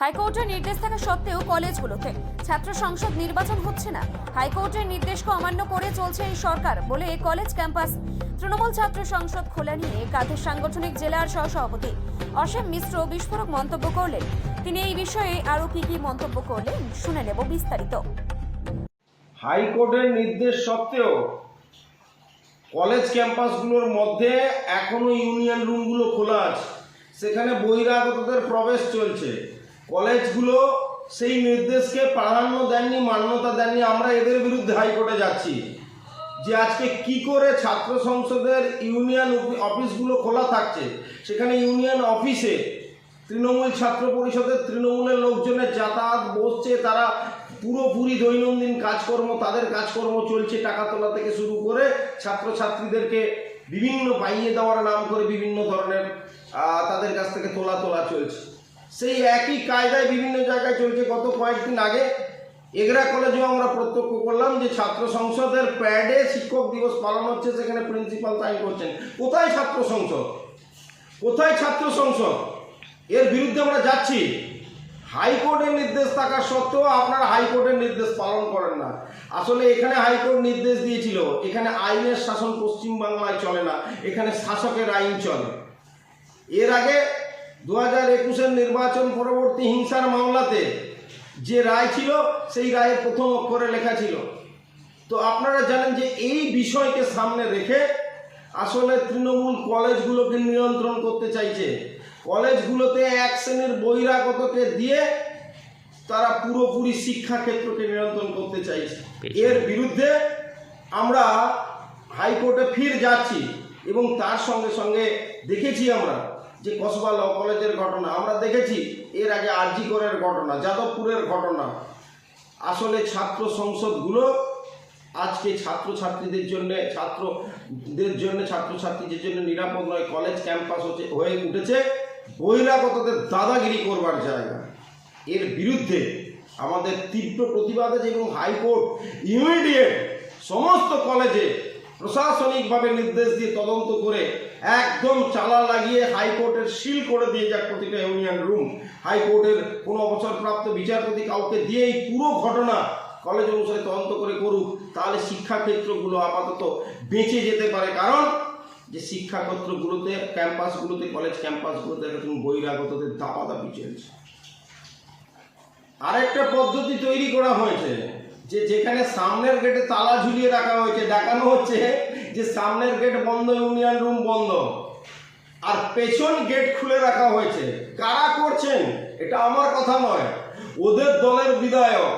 হাইকোর্টের নির্দেশ থাকা সত্ত্বেও কলেজগুলোতে ছাত্র সংসদ নির্বাচন হচ্ছে না। হাইকোর্টের নির্দেশকে অমান্য করে চলছে এই সরকার বলে কলেজ ক্যাম্পাস। তৃণমূল ছাত্র সংসদ খোলা নিয়ে কাঁধের সাংগঠনিক জেলার সহসভাপতি অসীম মিশ্র বিস্ফোরক মন্তব্য করলেন। তিনি এই বিষয়ে আরও কি কি মন্তব্য করলেন শুনে নেব বিস্তারিত। হাইকোর্টের নির্দেশ সত্ত্বেও কলেজ ক্যাম্পাসগুলোর মধ্যে এখনও ইউনিয়ন রুমগুলো খোলা আছে। সেখানে বহিরাগতদের প্রবেশ চলছে। কলেজগুলো সেই নির্দেশকে প্রাধান্য দেননি, মান্যতা দেননি, আমরা এদের বিরুদ্ধে হাইকোর্টে যাচ্ছি। যে আজকে কি করে ছাত্র সংসদের ইউনিয়ন অফিসগুলো খোলা থাকছে, সেখানে ইউনিয়ন অফিসে তৃণমূল ছাত্র পরিষদের তৃণমূলের লোকজনের যাতায়াত বসছে, তারা পুরোপুরি দৈনন্দিন কাজকর্ম, তাদের কাজকর্ম চলছে টাকা তোলা থেকে শুরু করে ছাত্রছাত্রীদেরকে বিভিন্ন পাইয়ে দেওয়ার নাম করে বিভিন্ন ধরনের তাদের কাছ থেকে তোলা তোলা চলছে। সেই একই কায়দায় বিভিন্ন জায়গায় চলছে। গত কয়েকদিন আগে এগরা কলেজেও আমরা প্রত্যক্ষ করলাম যে ছাত্র সংসদের প্যাডে শিক্ষক দিবস পালন হচ্ছে, সেখানে প্রিন্সিপাল সাইন করছেন। কোথায় ছাত্র সংসদ? কোথায় ছাত্র সংসদ? এর বিরুদ্ধে আমরা যাচ্ছি। হাইকোর্টের নির্দেশ থাকা সত্ত্বেও আপনারা হাইকোর্টের নির্দেশ পালন করেন না। আসলে এখানে হাইকোর্ট নির্দেশ দিয়েছিল, এখানে আইনের শাসন পশ্চিমবাংলায় চলে না, এখানে শাসকের আইন চলে। এর আগে দু হাজার একুশের নির্বাচন পরবর্তী হিংসার মামলাতে যে রায় ছিল সেই রায়ের প্রথম অক্ষরে লেখা ছিল। তো আপনারা জানেন যে এই বিষয়কে সামনে রেখে আসলে তৃণমূল কলেজগুলোকে নিয়ন্ত্রণ করতে চাইছে। কলেজগুলোতে এক শ্রেণির বহিরাগতকে দিয়ে তারা পুরোপুরি শিক্ষাক্ষেত্রকে নিয়ন্ত্রণ করতে চাইছে। এর বিরুদ্ধে আমরা হাইকোর্টে ফির যাচ্ছি এবং তার সঙ্গে সঙ্গে দেখেছি আমরা যে কসবা ল কলেজের ঘটনা, আমরা দেখেছি এর আগে আরজিকরের ঘটনা, যাদবপুরের ঘটনা। আসলে ছাত্র সংসদগুলো আজকে ছাত্রছাত্রীদের জন্য, ছাত্রদের জন্য, ছাত্রছাত্রীদের জন্য নিরাপদ নয়, কলেজ ক্যাম্পাস হচ্ছে, হয়ে উঠেছে। বহিরাগতদের দাদাগিরি করবার জায়গা। এর বিরুদ্ধে আমাদের তীব্র প্রতিবাদ আছে এবং হাইকোর্ট ইমিডিয়েট সমস্ত কলেজে প্রশাসনিকভাবে নির্দেশ দিয়ে তদন্ত করে একদম চালা লাগিয়ে হাইকোর্টের সিল করে দিয়ে যাক প্রতিটা ইউনিয়ন রুম। হাইকোর্টের কোনো অবসরপ্রাপ্ত বিচারপতি কাউকে দিয়ে এই পুরো ঘটনা কলেজ অনুসারে তদন্ত করে করুক, তাহলে শিক্ষাক্ষেত্রগুলো আপাতত বেঁচে যেতে পারে। কারণ যে শিক্ষাক্ষেত্রগুলোতে, ক্যাম্পাসগুলোতে, কলেজ ক্যাম্পাসগুলোতে এখন বহিরাগতদের দাপাদাপি চলছে। আরেকটা পদ্ধতি তৈরি করা হয়েছে, যে যেখানে সামনের গেটে তালা ঝুলিয়ে রাখা হয়েছে, দেখানো হচ্ছে যে সামনের গেট বন্ধ ইউনিয়ন রুম বন্ধ। আর পেছন গেট খুলে রাখা হয়েছে। কারা করছেন? এটা আমার কথা নয়। ওদের দলের বিধায়ক।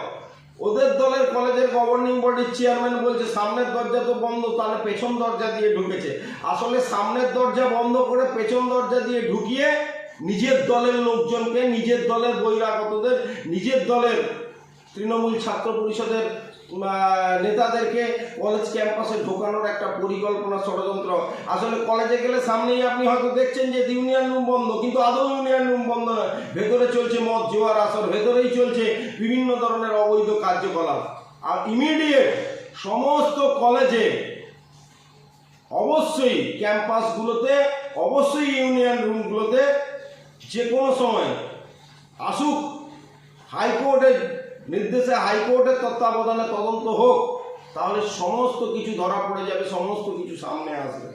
ওদের দলের কলেজের গভর্নিং বডির চেয়ারম্যান বলছে, সামনের দরজা তো বন্ধ, তাহলে পেছন দরজা দিয়ে ঢুকেছে। আসলে সামনের দরজা বন্ধ করে পেছন দরজা দিয়ে ঢুকিয়ে নিজের দলের লোকজনকে, নিজের দলের বহিরাগতদের, নিজের দলের তৃণমূল ছাত্র পরিষদের নেতাদেরকে কলেজ ক্যাম্পাসে ঢোকানোর একটা পরিকল্পনা ষড়যন্ত্র। আসলে কলেজে গেলে সামনেই আপনি হয়তো দেখছেন যে ইউনিয়ন রুম বন্ধ, কিন্তু আদৌ ইউনিয়ন রুম বন্ধ নয়। ভেতরে চলছে মদ, জোয়ার, আসর, ভেতরেই চলছে বিভিন্ন ধরনের অবৈধ কার্যকলাপ। আর ইমিডিয়েট সমস্ত কলেজে অবশ্যই ক্যাম্পাসগুলোতে অবশ্যই ইউনিয়ন রুমগুলোতে যে কোনো সময় আসুক হাইকোর্টের নির্দেশে হাইকোর্টের তত্ত্বাবধানে তদন্ত হোক, তাহলে সমস্ত কিছু ধরা পড়ে যাবে, সমস্ত কিছু সামনে আসবে।